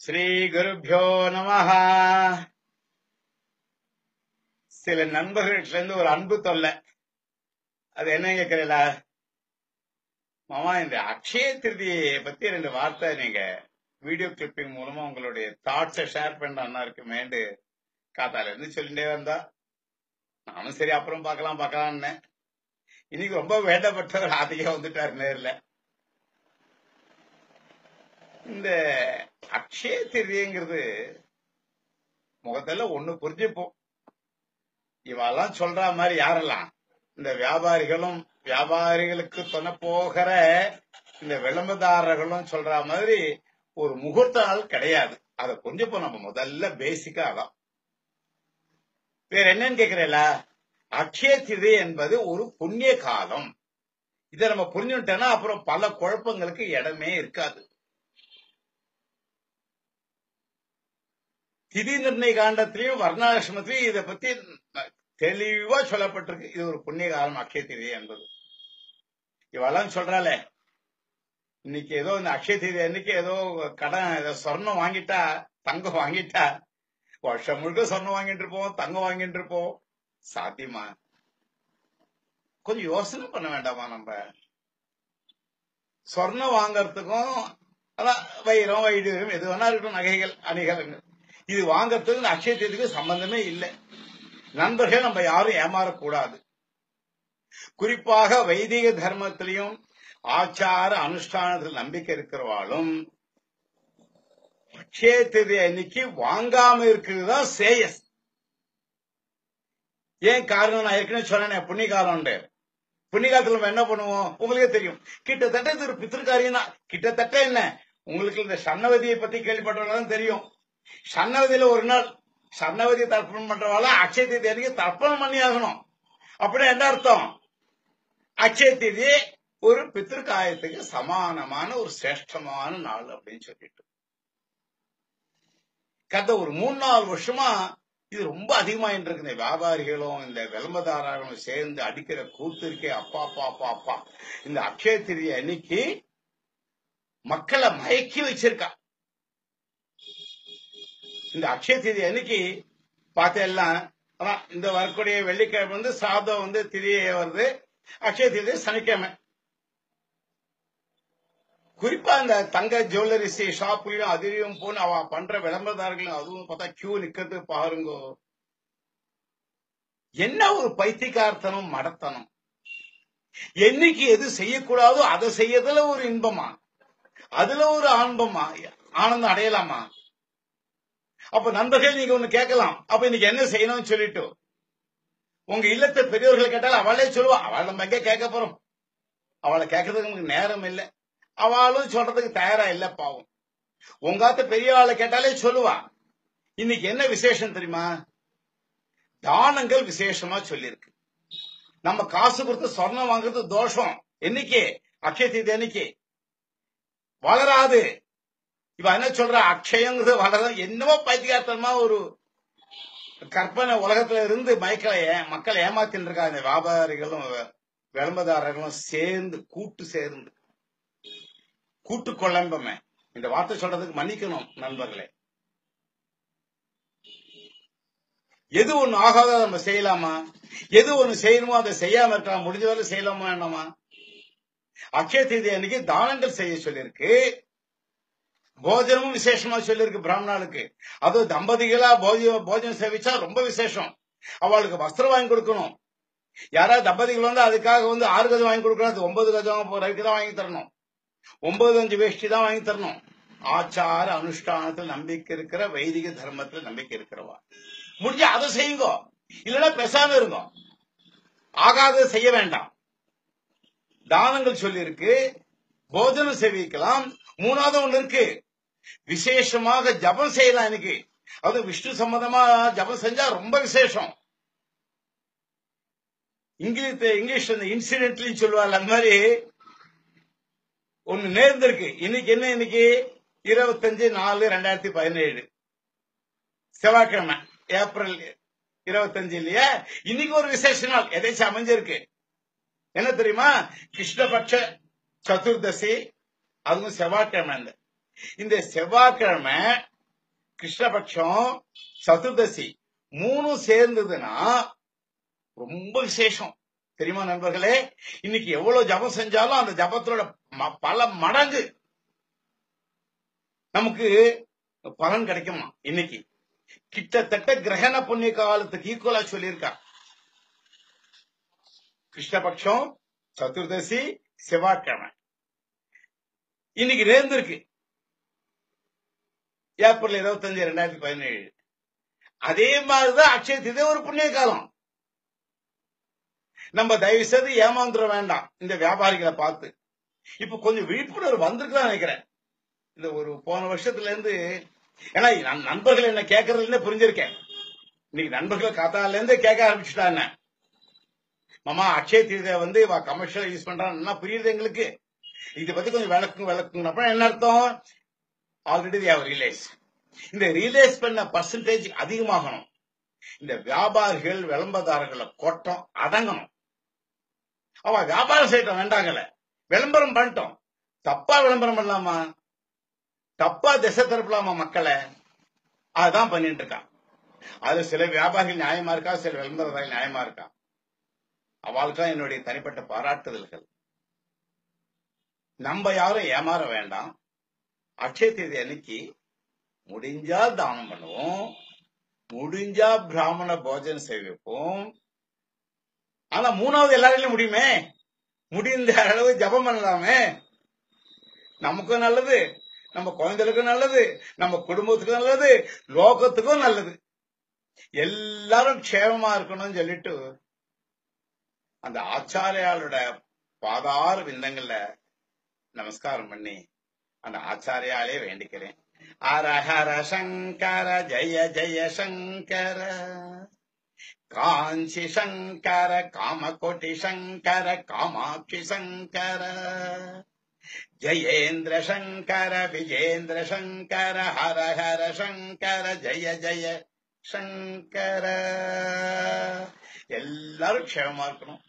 ஸ்ரீகுருப்போ நம. சில நண்பர்கள்ட்ட இருந்து ஒரு அன்பு தொல்லை. அது என்ன கேட்கிறீங்களா மாமா இந்த அக்ஷய திருதியை பத்தி ரெண்டு வார்த்தை நீங்க வீடியோ கிளிப்பிங் மூலமா உங்களுடைய தாட்ஸை ஷேர் பண்ண அண்ணா இருக்குமேண்டு காத்தால இருந்து சொல்லிட்டே வந்தா. சரி அப்புறம் பார்க்கலாம் பார்க்கலாம்னு. இன்னைக்கு ரொம்ப வேண்டப்பட்டவர் ஆதிக்கம் வந்துட்டாரு நேர்ல. இந்த அக்ஷய திரியங்கிறது முகத்துல ஒண்ணு புரிஞ்சுப்போம். இவெல்லாம் சொல்ற மாதிரி யாரெல்லாம்? இந்த வியாபாரிகளும் வியாபாரிகளுக்கு சொன்ன போகிற இந்த விளம்பரதாரர்களும் சொல்ற மாதிரி ஒரு முகூர்த்த நாள் கிடையாது. அதை புரிஞ்சுப்போம் நம்ம முதல்ல பேசிக்கா அதான். வேற என்னன்னு கேக்குறீங்களா அக்ஷய திதி என்பது ஒரு புண்ணிய காலம். இதை நம்ம புரிஞ்சுட்டோம்னா அப்புறம் பல குழப்பங்களுக்கு இடமே இருக்காது. திதி நிர்ணய காண்டத்திலையும் வர்ணாசிரமத்திலையும் இதை பத்தி தெளிவா சொல்லப்பட்டிருக்கு. இது ஒரு புண்ணிய காலம் அக்ஷய திதி என்பது. இவெல்லாம் சொல்றாளே இன்னைக்கு ஏதோ இந்த அக்ஷய திதி அன்னைக்கு ஏதோ கடன் ஏதோ சொர்ணம் வாங்கிட்டா தங்கம் வாங்கிட்டா வருஷம் முழுக்க சொர்ணம் வாங்கிட்டு இருப்போம் தங்கம் வாங்கிட்டு இருப்போம். சாத்தியமா? கொஞ்சம் யோசனை பண்ண வேண்டாமா நம்ம? சொர்ணம் வாங்கறதுக்கும் அதான் வைரம் வைடூரியம் எது வேணா இருக்கட்டும் நகைகள் அணிகலங்கள் இது வாங்கறதுக்கு இந்த சம்பந்தமே இல்லை. நண்பர்கள் நம்ம யாரும் ஏமாறக்கூடாது. குறிப்பாக வைதிக தர்மத்திலையும் ஆச்சார அனுஷ்டானத்தில் நம்பிக்கை இருக்கிறவாலும் அக்ஷய தேதி அன்னைக்கு வாங்காம இருக்கிறது தான் சேயஸ். ஏன் காரணம்? நான் ஏற்கனவே சொன்னேன் புண்ணிய காலம் புண்ணிய காலத்துல நம்ம என்ன பண்ணுவோம்? உங்களுக்கே தெரியும். கிட்டத்தட்ட இது ஒரு பித்திருக்காரியம் தான். கிட்டத்தட்ட என்ன? உங்களுக்கு இந்த சன்னவதியை பத்தி கேள்விப்பட்டவங்க தெரியும். சன்னவதியில ஒரு நாள் சன்னவதியை தர்ப்பணம் பண்றவால அக்ஷய தேதி அன்னைக்கு தர்ப்பணம் பண்ணி ஆகணும். அப்படி என்ன அர்த்தம்? அக்ஷய தேதி ஒரு பித்திருக்காயத்துக்கு சமானமான ஒரு சிரேஷ்டமான நாள் அப்படின்னு சொல்லிட்டு. கதை ஒரு மூணு நாலு வருஷமா இது ரொம்ப அதிகமாயிட்டு இருக்கு இந்த வியாபாரிகளும் இந்த விளம்பரதாரர்களும் சேர்ந்து அடிக்கிற கூத்து இருக்கே அப்பா அப்பா அப்பா அப்பா. இந்த அக்ஷய திரிய அன்னைக்கு மக்களை மயக்கி வச்சிருக்கா. இந்த அக்ஷய திதி அன்னைக்கு பார்த்தெல்லாம் அதான் இந்த வரக்கூடிய வெள்ளிக்கிழமை வந்து சாதம் வந்து திரியே வருது. அக்ஷய திதி சனிக்கிழமை. குறிப்பா அந்த தங்க ஜுவல்லரிசி ஷாப்லயும் அதிலையும் போன அவ பண்ற விளம்பரதாரர்களும் அதுவும் பார்த்தா கியூ நிக்கிறது பாருங்க. என்ன ஒரு பைத்தியக்காரத்தனம் மடத்தனம். என்னைக்கு எது செய்யக்கூடாதோ அதை செய்யறதுல ஒரு இன்பமா? அதுல ஒரு ஆன்பமா ஆனந்தம் அடையலாமா? அப்ப நண்பர்கள் நீங்க ஒண்ணு கேட்கலாம். அப்ப இன்னைக்கு என்ன செய்யணும்னு சொல்லிட்டு உங்க இல்லத்தை பெரியவர்கள் கேட்டாலும் அவளே சொல்லுவா. அவளை நம்ம எங்க கேட்க போறோம்? அவளை கேட்கறதுக்கு நமக்கு நேரம் இல்லை. அவளும் சொல்றதுக்கு தயாரா இல்ல பாவம் உங்காத்த பெரிய ஆளை கேட்டாலே சொல்லுவா. இன்னைக்கு என்ன விசேஷம் தெரியுமா? தானங்கள் விசேஷமா சொல்லியிருக்கு நம்ம காசு கொடுத்து சொர்ணம் வாங்குறது தோஷம். என்னைக்கு? அக்ஷய தீதி என்னைக்கு வளராது. இவ என்ன சொல்ற? அக்ஷயங்கிறது வளர என்னவோ பைத்தியார்த்தமா ஒரு கற்பனை உலகத்துல இருந்து மயக்களை மக்களை ஏமாத்தின்னு இருக்காங்க. வியாபாரிகளும் விளம்பரதாரர்களும் சேர்ந்து கூட்டு சேர்ந்து. கூட்டு கொள்ளம்பமே இந்த வார்த்தை சொல்றதுக்கு மன்னிக்கணும் நண்பர்களே. எது ஒண்ணு ஆகாத நம்ம செய்யலாமா? எது ஒண்ணு செய்யணுமோ அதை செய்யாம இருக்கலாம்? முடிஞ்ச வரை செய்யலாமா என்னமா அக்ஷய தீதி அன்னைக்கு தானங்கள் செய்ய சொல்லியிருக்கு போஜனமும் விசேஷமா சொல்லியிருக்கு பிராமணாளுக்கு. அது தம்பதிகளா போஜ போஜனம் சேவிச்சா ரொம்ப விசேஷம். அவளுக்கு வஸ்திரம் வாங்கி கொடுக்கணும். யாராவது தம்பதிகள் வந்து அதுக்காக வந்து ஆறு கஜம் வாங்கி கொடுக்கணும். அது ஒன்பது கஜம் ரவிக்கு தான் வாங்கி தரணும். ஒன்பது அஞ்சு வேஷ்டி தான் வாங்கி தரணும். ஆச்சார அனுஷ்டானத்துல நம்பிக்கை இருக்கிற வைதிக தர்மத்துல நம்பிக்கை இருக்கிறவா. முடிஞ்ச அதை செய்யுங்க. இல்லைன்னா பெசாம இருங்க. ஆகாத செய்ய வேண்டாம். தானங்கள் சொல்லியிருக்கு போஜனம் சேவிக்கலாம் மூணாவது ஒண்ணு இருக்கு. விசேஷமாக ஜபம் செய்யலாம் இன்னைக்கு. அது விஷ்ணு சம்பந்தமா ஜபம் செஞ்சா ரொம்ப விசேஷம். இங்கிலீஷ் இங்கிலீஷ் இந்த இன்சிடென்ட்லயும் சொல்லுவாள் அந்த மாதிரி ஒண்ணு நேர்ந்திருக்கு. இன்னைக்கு என்ன இன்னைக்கு? இருபத்தஞ்சு நாலு ரெண்டாயிரத்தி பதினேழு. செவ்வாய்க்கிழமை ஏப்ரல் இருபத்தஞ்சு இல்லையா? இன்னைக்கு ஒரு விசேஷ நாள். எதேச்சும் அமைஞ்சிருக்கு? என்ன தெரியுமா? கிருஷ்ணபட்ச சதுர்தசி அதுவும் செவ்வாய்க்கிழமை இந்த. இந்த செவ்வாய்க்கிழமை கிருஷ்ணபட்சம் சதுர்தசி மூணும் சேர்ந்ததுன்னா ரொம்ப விசேஷம். தெரியுமா நண்பர்களே? இன்னைக்கு எவ்வளவு ஜபம் செஞ்சாலும் அந்த ஜபத்தோட பல மடங்கு நமக்கு பலன் கிடைக்குமா? இன்னைக்கு. கிட்டத்தட்ட கிரகண புண்ணிய காலத்துக்கு ஈக்குவலா சொல்லியிருக்கா. கிருஷ்ணபக்ஷம் சதுர்தசி செவ்வாய்க்கிழமை. இன்னைக்கு நேர்ந்திருக்கு. ஏப்ரல் இருபத்தஞ்சு ரெண்டாயிரத்தி பதினேழு. அதே மாதிரிதான் அக்ஷய திதி ஒரு புண்ணிய காலம். நம்ம தயவு செய்து ஏமாந்துட வேண்டாம். இந்த வியாபாரிகளை பார்த்து. இப்ப கொஞ்சம் விழிப்புணர்வு வந்திருக்குதான் நினைக்கிறேன். இந்த ஒரு போன வருஷத்துல இருந்து ஏன்னா நண்பர்கள் என்ன கேட்கறதுல இருந்தே புரிஞ்சிருக்கேன். இன்னைக்கு நண்பர்கள் காத்தால இருந்து கேட்க ஆரம்பிச்சுட்டா என்ன? மாமா அக்ஷய தீர்த்தை வந்து கமர்ஷியல் யூஸ் பண்றான்னா புரியுது எங்களுக்கு? இதை பத்தி கொஞ்சம் விளக்குங்க விளக்குங்க என்ன அர்த்தம்? ஆல்ரெடி தேவ் ரியலைஸ் இந்த ரியலைஸ் பண்ண பர்சன்டேஜ் அதிகமாகணும். இந்த வியாபாரிகள் விளம்பரதாரர்களை கொட்டம் அடங்கணும். அவ வியாபாரம் செய்யட்டும் வேண்டாங்கல்ல. விளம்பரம் பண்ணிட்டோம். தப்பா விளம்பரம் பண்ணலாமா? தப்பா திசை திருப்பலாமா மக்களை? அதுதான் பண்ணிட்டு இருக்கான். அது சில வியாபாரிகள் நியாயமா இருக்கா? சில விளம்பரதாரிகள் நியாயமா இருக்கா? அவளுக்கு என்னுடைய தனிப்பட்ட பாராட்டுதல்கள். நம்ம யாரும் ஏமாற வேண்டாம். அட்சய தேதி அன்னைக்கு முடிஞ்சா தானம் பண்ணுவோம். முடிஞ்சா பிராமண போஜனம் செய்விப்போம். ஆனா மூணாவது எல்லாராலையும் முடியுமே? முடிந்த அளவு ஜபம் பண்ணலாமே. நமக்கும் நல்லது நம்ம குழந்தைகளுக்கும் நல்லது நம்ம குடும்பத்துக்கும் நல்லது லோகத்துக்கும் நல்லது. எல்லாரும் க்ஷேமமா இருக்கணும்னு சொல்லிட்டு அந்த ஆச்சாரியாளோட பாதார விந்தங்கள்ல நமஸ்காரம் பண்ணி அந்த ஆச்சாரியாலே வேண்டிக்கிறேன். ஹர ஹர சங்கர ஜெய ஜெய சங்கர. காஞ்சி சங்கர காமகோட்டி சங்கர காமாட்சி சங்கர. ஜெயேந்திர சங்கர விஜேந்திர சங்கர ஹர ஹர சங்கர ஜெய ஜெய சங்கர. எல்லாரும் க்ஷேமமா இருக்கணும்.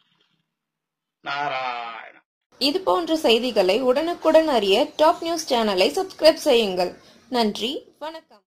நாராயண. இது போன்ற செய்திகளை உடனுக்குடன் அறிய டாப் நியூஸ் சேனலை சப்ஸ்கிரைப் செய்யுங்கள். நன்றி வணக்கம்.